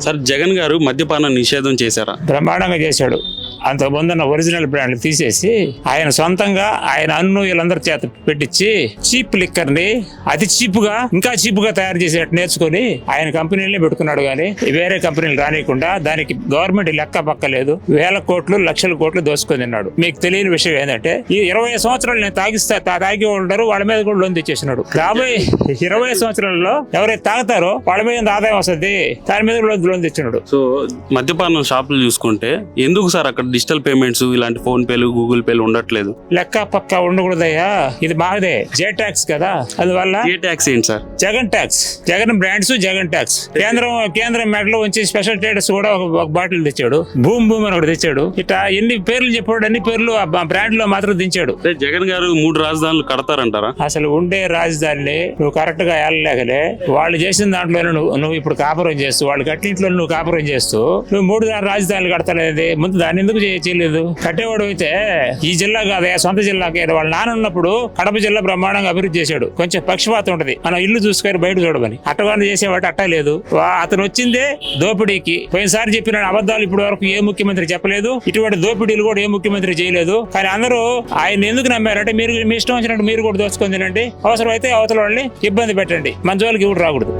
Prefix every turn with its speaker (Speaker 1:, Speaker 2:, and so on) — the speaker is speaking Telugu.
Speaker 1: సార్ జగన్ గారు మద్యపానం నిషేధం చేశారా?
Speaker 2: బ్రహ్మాండంగా చేశాడు. అంత ముందున్న ఒరిజినల్ బ్రాండ్లు తీసేసి ఆయన సొంతంగా ఆయన అన్ను వీళ్ళందరి చేత పెట్టించి చీప్ లిక్కర్ని అతి చీప్గా ఇంకా చీప్గా తయారు చేసేటట్టు నేర్చుకొని ఆయన కంపెనీలనే పెట్టుకున్నాడు కానీ వేరే కంపెనీలు రానియకుండా దానికి గవర్నమెంట్ లెక్క పక్క లేదు వేల కోట్లు లక్షల కోట్లు దోసుకొని తిన్నాడు. మీకు తెలియని విషయం ఏంటంటే ఈ ఇరవై సంవత్సరాలు నేను తాగిస్తా తా- తాగి ఉంటారు వాళ్ళ మీద కూడా లోన్ తెచ్చేసినాడు. రాబోయే ఇరవై సంవత్సరాల్లో ఎవరైతే తాగుతారో వాళ్ళ మీద ఆదాయం వస్తుంది? దాని మీద లోన్ తెచ్చినాడు
Speaker 1: సో మద్యపానం షాపులు చూసుకుంటే ఎందుకు సార్ అక్కడ డిజిటల్ పేమెంట్స్ ఇలాంటి ఫోన్ పేలు గూగుల్ పేలు ఉండట్లేదు.
Speaker 2: లెక్క పక్క ఉండకూడదయ్యా. ఇది మాదే. జే ట్యాక్స్ కదా. అందువల్ల
Speaker 1: ఏ ట్యాక్స్ ఏంటి sir?
Speaker 2: Jagan tax Jagan brands Jagan tax కేంద్రం కేంద్రం మెడలో ఉంచి స్పెషల్ స్టేటస్ కూడా ఒక ఒక బాటిల్ తెచ్చాడు. భూమ్ భూమ్ అని ఒకటి తెచ్చాడు. ఇట్లా ఎన్ని పేర్లు చెప్పాడు అన్ని పేర్లు ఆ బ్రాండ్లో మాత్రం దించాడు.
Speaker 1: అంటే జగన్ గారు మూడు రాజధానులు కడతారంటారా?
Speaker 2: అసలు ఉండే రాజధానిని నువ్వు కరెక్ట్గా వెళ్ళలేకలే వాళ్ళు చేసిన దాంట్లోనే నువ్వు నువ్వు ఇప్పుడు కాపురం చేస్తూ వాళ్ళు కట్టింట్లో నువ్వు కాపురం చేస్తూ నువ్వు మూడు రాజధానులు కడతలేదు. ముందు దాన్ని ఎందుకు ఎందుకు చేయలేదు కట్టేవాడు అయితే ఈ జిల్లా కాదే సొంత జిల్లాకే. వాళ్ళ నాన్న ఉన్నప్పుడు కడప జిల్లా బ్రహ్మాండంగా అభివృద్ధి చేశాడు. కొంచెం పక్షపాతం ఉంటది. మనం ఇల్లు చూసుకొని బయట చూడమని. అట్టగాని చేసేవాడు అట్ట లేదు. అతను వచ్చిందే దోపిడీకి. పోయినసారి చెప్పిన అబద్ధాలు ఇప్పటి వరకు ఏ ముఖ్యమంత్రి చెప్పలేదు. ఇటువంటి దోపిడీలు కూడా ఏ ముఖ్యమంత్రి చేయలేదు. కానీ అందరూ ఆయన ఎందుకు నమ్మారంటే మీరు మీ ఇష్టం వచ్చినట్టు మీరు కూడా దోచుకొని తినండి. అవసరం అయితే అవతల వాళ్ళని ఇబ్బంది పెట్టండి. మంచి వాళ్ళకి ఇప్పుడు రాకూడదు.